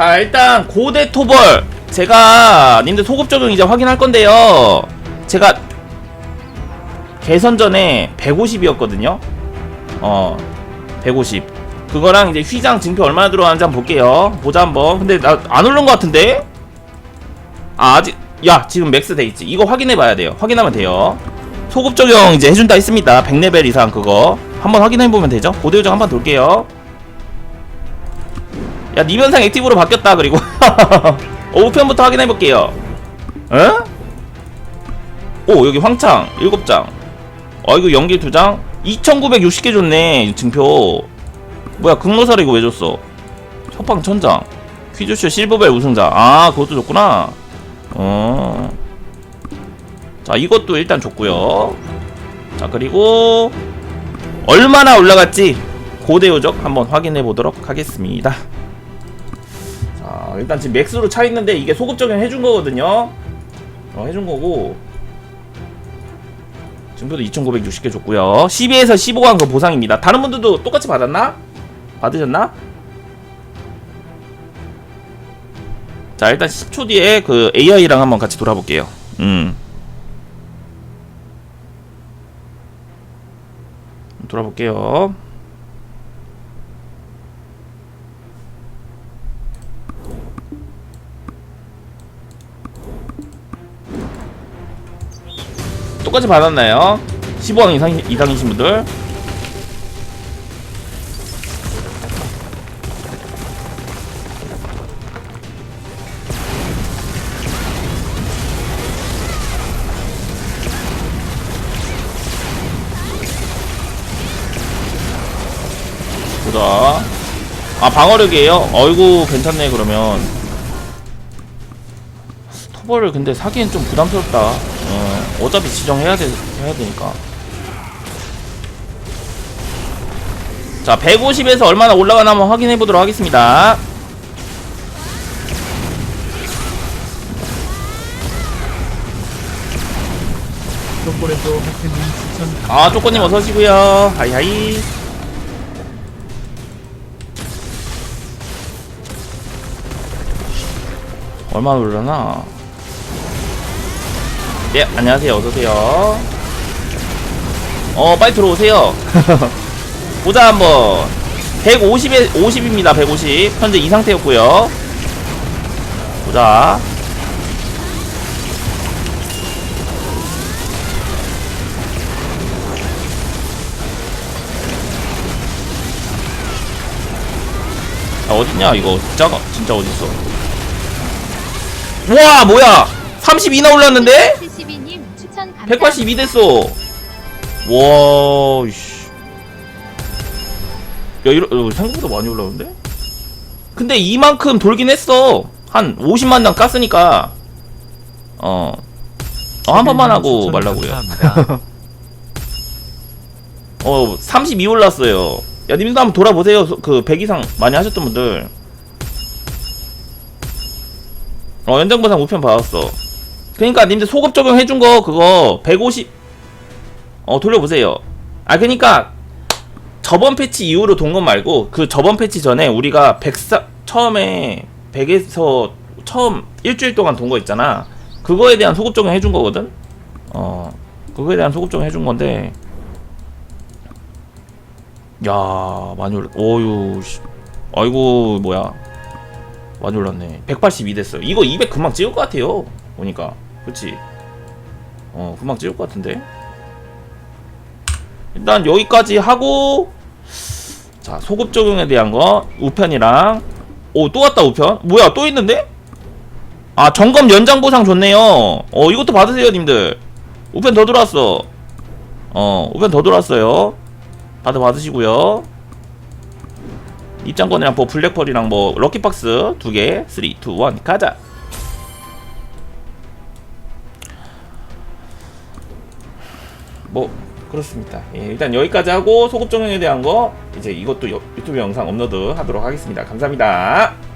자 일단 고대 토벌. 제가 님들 소급 적용 이제 확인할 건데요. 제가 개선 전에 150이었거든요. 어 150 그거랑 이제 휘장 증표 얼마나 들어가는지 한번 볼게요. 보자 한번. 근데 나 안 오른 것 같은데? 아 아직 야 지금 맥스 돼 있지. 이거 확인해 봐야 돼요. 확인하면 돼요. 소급 적용 이제 해준다 했습니다. 100레벨 이상 그거. 한번 확인해 보면 되죠? 고대 요정 한번 돌게요 야 니면상 액티브로 바뀌었다 그리고. 어, 우편부터 확인해 볼게요. 에? 오 여기 황창 7장. 어 이거 연기 2장? 2960개 줬네 증표. 뭐야 극로사를 이거 왜 줬어? 협방 천장. 퀴즈쇼 실버벨 우승자. 아 그것도 줬구나. 어. 자 이것도 일단 줬고요. 자 그리고 얼마나 올라갔지? 고대 요적 한번 확인해 보도록 하겠습니다 자 일단 지금 맥스로 차 있는데 이게 소급 적용 해준 거거든요. 어 해준 거고. 증표도 2960개 줬고요. 12에서 15강 그 보상입니다. 다른 분들도 똑같이 받았나? 받으셨나? 자 일단 10초 뒤에 그 AI랑 한번 같이 돌아볼게요. 음. 돌아볼게요 똑같이 받았나요? 15강 이상, 이상이신 분들 보자 아 방어력이에요? 어이구 괜찮네 그러면 터벌을 근데 사기엔 좀 부담스럽다. 어, 어차피 지정해야 돼, 해야 되니까. 자 150에서 얼마나 올라가나 한번 확인해 보도록 하겠습니다. 아 쪼꼬님 어서오시고요. 하이하이. 얼마나 올라나 네 안녕하세요. 어서오세요. 어 빨리 들어오세요. 보자 한번. 150에 50입니다 150 현재 이 상태였고요. 보자. 아 어딨냐 이거? 진짜가 진짜 어딨어? 와 뭐야 32나 올랐는데 72님 추천 감사합니다. 182 됐어 와 이씨 야 이러 어, 생각보다 많이 올라오는데 근데 이만큼 돌긴 했어 한 50만 장 깠으니까 어. 어, 한 번만 하고 말라고요. 어, 32 올랐어요. 야, 님도 한번 돌아보세요. 소- 그, 100 이상 많이 하셨던 분들. 어, 연장보상 우편 받았어. 그니까, 님들 소급 적용 해준 거, 그거, 150, 어, 돌려보세요. 아, 그니까, 저번 패치 이후로 돈건 말고, 그 저번 패치 전에 우리가 104, 처음에 100에서 처음 일주일 동안 돈 거 있잖아. 그거에 대한 소급 적용 해준 거거든? 어, 그거에 대한 소급 적용 해준 건데, 야 많이 올랐 오유 씨. 아이고 뭐야 많이 올랐네 182 됐어요 이거 200 금방 찍을 것 같아요 보니까 그치? 어 금방 찍을 것 같은데? 일단 여기까지 하고 자 소급 적용에 대한 거 우편이랑 오 또 왔다 우편? 뭐야 또 있는데? 아 점검 연장 보상 좋네요. 어 이것도 받으세요 님들. 우편 더 들어왔어. 어 우편 더 들어왔어요. 다들 받으시고요. 입장권이랑 뭐 블랙펄이랑 뭐 럭키박스 두 개, 3, 2, 1 가자. 뭐 그렇습니다. 예, 일단 여기까지 하고 소급 적용에 대한 거 이제 이것도 여- 유튜브 영상 업로드 하도록 하겠습니다. 감사합니다.